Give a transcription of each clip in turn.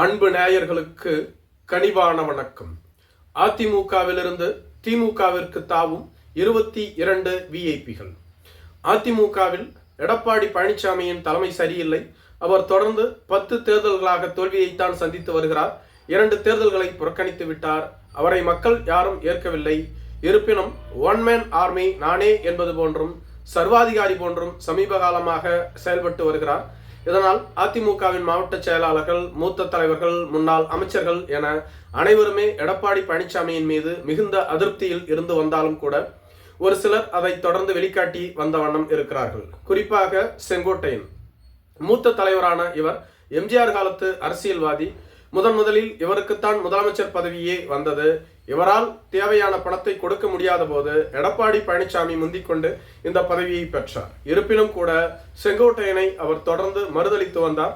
அன்பு நேயர்களுக்கு கனிவான வணக்கம். அதிமுகவிலிருந்து திமுகவிற்கு தாவும் இருபத்தி இரண்டு விஐபிகள் அதிமுகவில் எடப்பாடி பழனிசாமியின் தலைமை சரியில்லை. அவர் தொடர்ந்து பத்து தேர்தல்களாக தோல்வியைத்தான் சந்தித்து வருகிறார். இரண்டு தேர்தல்களை புறக்கணித்து விட்டார். அவரை மக்கள் யாரும் ஏற்கவில்லை. இருப்பினும் ஒன் மேன் ஆர்மி நானே என்பது போன்றும் சர்வாதிகாரி போன்றும் சமீப காலமாக செயல்பட்டு வருகிறார். இதனால் அதிமுகவின் மாவட்ட செயலாளர்கள் மூத்த தலைவர்கள் முன்னாள் அமைச்சர்கள் என அனைவருமே எடப்பாடி பழனிசாமியின் மீது மிகுந்த அதிருப்தியில் இருந்து வந்தாலும் கூட ஒரு சிலர் அதை தொடர்ந்து வெளிக்காட்டி வந்த வண்ணம் இருக்கிறார்கள். குறிப்பாக செங்கோட்டையன். மூத்த தலைவரான இவர் எம்ஜிஆர் காலத்து அரசியல்வாதி முதன் முதலில் இவருக்குத்தான் முதலமைச்சர் பதவியே வந்தது. இவரால் தேவையான பணத்தை கொடுக்க முடியாத போது எடப்பாடி பழனிசாமி முந்திக்கொண்டு இந்த பதவியை பெற்றார். இருப்பினும் கூட செங்கோட்டையனை அவர் தொடர்ந்து மறுதளித்து வந்தார்.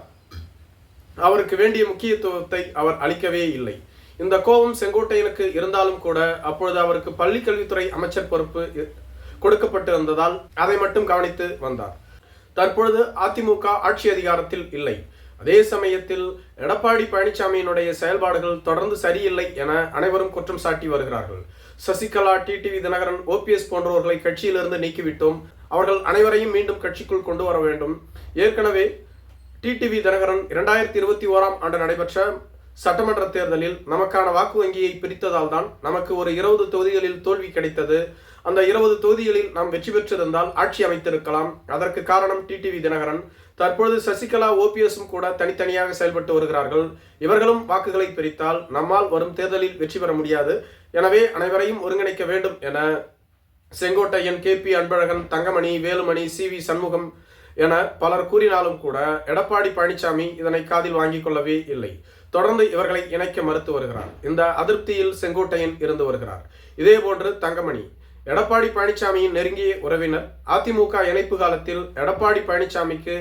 அவருக்கு வேண்டிய முக்கியத்துவத்தை அவர் அளிக்கவே இல்லை. இந்த கோபம் செங்கோட்டையனுக்கு இருந்தாலும் கூட அப்பொழுது அவருக்கு பள்ளி கல்வித்துறை அமைச்சர் பொறுப்பு கொடுக்கப்பட்டிருந்ததால் அதை மட்டும் கவனித்து வந்தார். தற்பொழுது அதிமுக ஆட்சி அதிகாரத்தில் இல்லை. அதே சமயத்தில் எடப்பாடி பழனிசாமியினுடைய செயல்பாடுகள் தொடர்ந்து சரியில்லை என அனைவரும் குற்றம் சாட்டி வருகிறார்கள். சசிகலா டிடிவி தினகரன் ஓபிஎஸ் போன்றவர்களை கட்சியிலிருந்து நீக்கிவிட்டோம். அவர்கள் அனைவரையும் மீண்டும் கட்சிக்குள் கொண்டு வர வேண்டும். ஏற்கனவே டிடிவி தினகரன் இரண்டாயிரத்தி இருபத்தி ஓராம் ஆண்டு நடைபெற்ற சட்டமன்ற தேர்தலில் நமக்கான வாக்கு வங்கியை பிரித்ததால் தான் நமக்கு ஒரு இருபது தொகுதிகளில் தோல்வி கிடைத்தது. அந்த இருபது தொகுதிகளில் நாம் வெற்றி பெற்றிருந்தால் ஆட்சி அமைத்திருக்கலாம். அதற்கு காரணம் டிடிவி தினகரன். தற்பொழுது சசிகலா ஓபிஎஸும் கூட தனித்தனியாக செயல்பட்டு வருகிறார்கள். இவர்களும் வாக்குகளை பிரித்தால் நம்மால் வரும் தேர்தலில் வெற்றி பெற முடியாது. எனவே அனைவரையும் ஒருங்கிணைக்க வேண்டும் என Sengottaiyan K P Anbazhagan Thangamani Velumani C V Shanmugam என பலர் கூறினாலும் கூட எடப்பாடி பழனிசாமி இதனை காதில் வாங்கிக் கொள்ளவே இல்லை. தொடர்ந்து இவர்களை இணைக்க மறுத்து வருகிறார். இந்த அதிருப்தியில் செங்கோட்டையன் இருந்து வருகிறார். இதேபோன்று தங்கமணி எடப்பாடி பழனிசாமியின் நெருங்கிய உறவினர் அதிமுக இணைப்பு காலத்தில் எடப்பாடி பழனிசாமிக்கு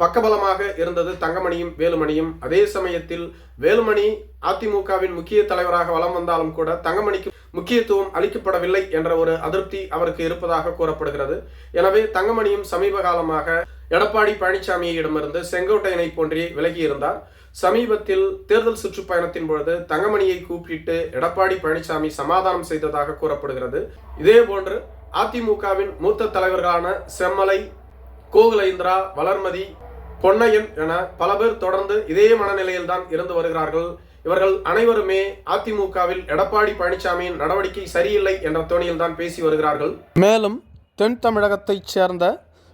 பக்கபலமாக இருந்தது தங்கமணியும் வேலுமணியும். அதே சமயத்தில் வேலுமணி அதிமுகவின் முக்கிய தலைவராக வலம் வந்தாலும் கூட தங்கமணிக்கு முக்கியத்துவம் அளிக்கப்படவில்லை என்ற ஒரு அதிருப்தி அவருக்கு இருப்பதாக கூறப்படுகிறது. எனவே தங்கமணியும் சமீப காலமாக எடப்பாடி பழனிசாமியிடமிருந்து செங்கோட்டையனை போன்றே விலகியிருந்தார். சமீபத்தில் தேர்தல் சுற்றுப்பயணத்தின் பொழுது தங்கமணியை கூப்பிட்டு எடப்பாடி பழனிசாமி சமாதானம் செய்ததாக கூறப்படுகிறது. இதே போன்று அதிமுகவின் மூத்த தலைவர்களான செம்மலை கோகுலேந்திரா வளர்மதி பொன்னையன் என பல பேர் தொடர்ந்து இதே மனநிலையில் தான் இருந்து வருகிறார்கள். இவர்கள் அனைவருமே அதிமுகவில் எடப்பாடி பழனிசாமியின் நடவடிக்கை சரியில்லை என்ற தோணியில் தான் பேசி வருகிறார்கள். மேலும் தென் தமிழகத்தைச் சேர்ந்த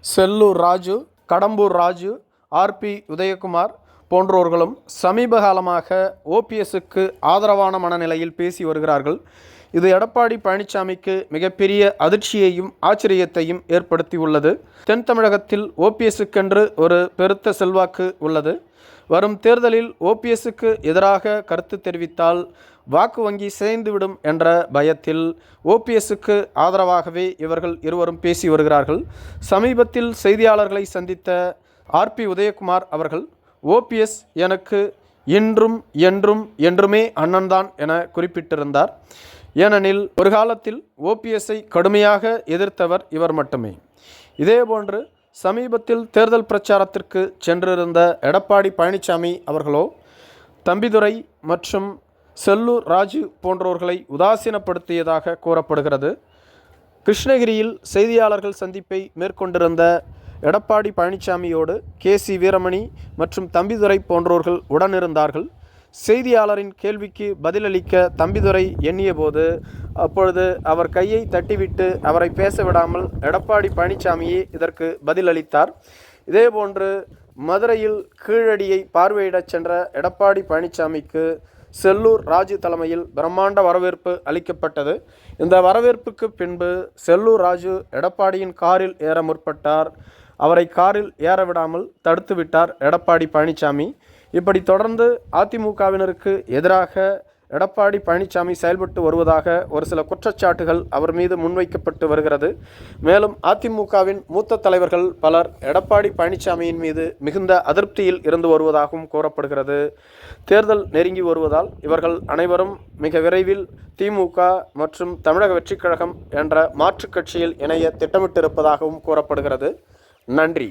செல்லூர் ராஜு கடம்பூர் ராஜு ஆர்பி உதயகுமார் போன்றோர்களும் சமீப காலமாக ஓபிஎஸ்க்கு ஆதரவான மனநிலையில் பேசி வருகிறார்கள். இது எடப்பாடி பழனிசாமிக்கு மிகப்பெரிய அதிர்ச்சியையும் ஆச்சரியத்தையும் ஏற்படுத்தியுள்ளது. தென் தமிழகத்தில் ஓபிஎஸ்க்கென்று ஒரு பெருத்த செல்வாக்கு உள்ளது. வரும் தேர்தலில் ஓபிஎஸ்க்கு எதிராக கருத்து தெரிவித்தால் வாக்கு வங்கி சிதைந்துவிடும் என்ற பயத்தில் ஓபிஎஸ்க்கு ஆதரவாகவே இவர்கள் இருவரும் பேசி வருகிறார்கள். சமீபத்தில் செய்தியாளர்களை சந்தித்த ஆர்பி உதயகுமார் அவர்கள் ஓபிஎஸ் எனக்கு இன்றும் என்றும் என்றுமே அண்ணன்தான் என குறிப்பிட்டிருந்தார். ஏனெனில் ஒரு காலத்தில் ஓபிஎஸ்ஐ கடுமையாக எதிர்த்தவர் இவர் மட்டுமே. இதேபோன்று சமீபத்தில் தேர்தல் பிரச்சாரத்திற்கு சென்றிருந்த எடப்பாடி பழனிசாமி அவர்களோ தம்பிதுரை மற்றும் செல்லூர் ராஜு போன்றோர்களை உதாசீனப்படுத்தியதாக கூறப்படுகிறது. கிருஷ்ணகிரியில் செய்தியாளர்கள் சந்திப்பை மேற்கொண்டிருந்த எடப்பாடி பழனிசாமியோடு கே சி வீரமணி மற்றும் தம்பிதுரை போன்றோர்கள் உடனிருந்தார்கள். செய்தியாளரின் கேள்விக்கு பதிலளிக்க தம்பிதுரை எண்ணியபோது அப்பொழுது அவர் கையை தட்டிவிட்டு அவரை பேச விடாமல் எடப்பாடி பழனிசாமியே இதற்கு பதிலளித்தார். இதேபோன்று மதுரையில் கீழடியை பார்வையிடச் சென்ற எடப்பாடி பழனிசாமிக்கு செல்லூர் ராஜு தலைமையில் பிரம்மாண்ட வரவேற்பு அளிக்கப்பட்டது. இந்த வரவேற்புக்கு பின்பு செல்லூர் ராஜு எடப்பாடியின் காரில் ஏற முற்பட்டார். அவரை காரில் ஏற விடாமல் தடுத்துவிட்டார் எடப்பாடி பழனிசாமி இப்படி தொடர்ந்து அதிமுகவினருக்கு எதிராக எடப்பாடி பழனிசாமி செயல்பட்டு வருவதாக ஒரு சில குற்றச்சாட்டுகள் அவர் மீது முன்வைக்கப்பட்டு வருகிறது. மேலும் அதிமுகவின் மூத்த தலைவர்கள் பலர் எடப்பாடி பழனிசாமியின் மீது மிகுந்த அதிருப்தியில் இருந்து வருவதாகவும் கூறப்படுகிறது. தேர்தல் நெருங்கி வருவதால் இவர்கள் அனைவரும் மிக விரைவில் திமுக மற்றும் தமிழக வெற்றிக் கழகம் என்ற மாற்றுக் கட்சியில் இணைய திட்டமிட்டிருப்பதாகவும் கூறப்படுகிறது. நன்றி.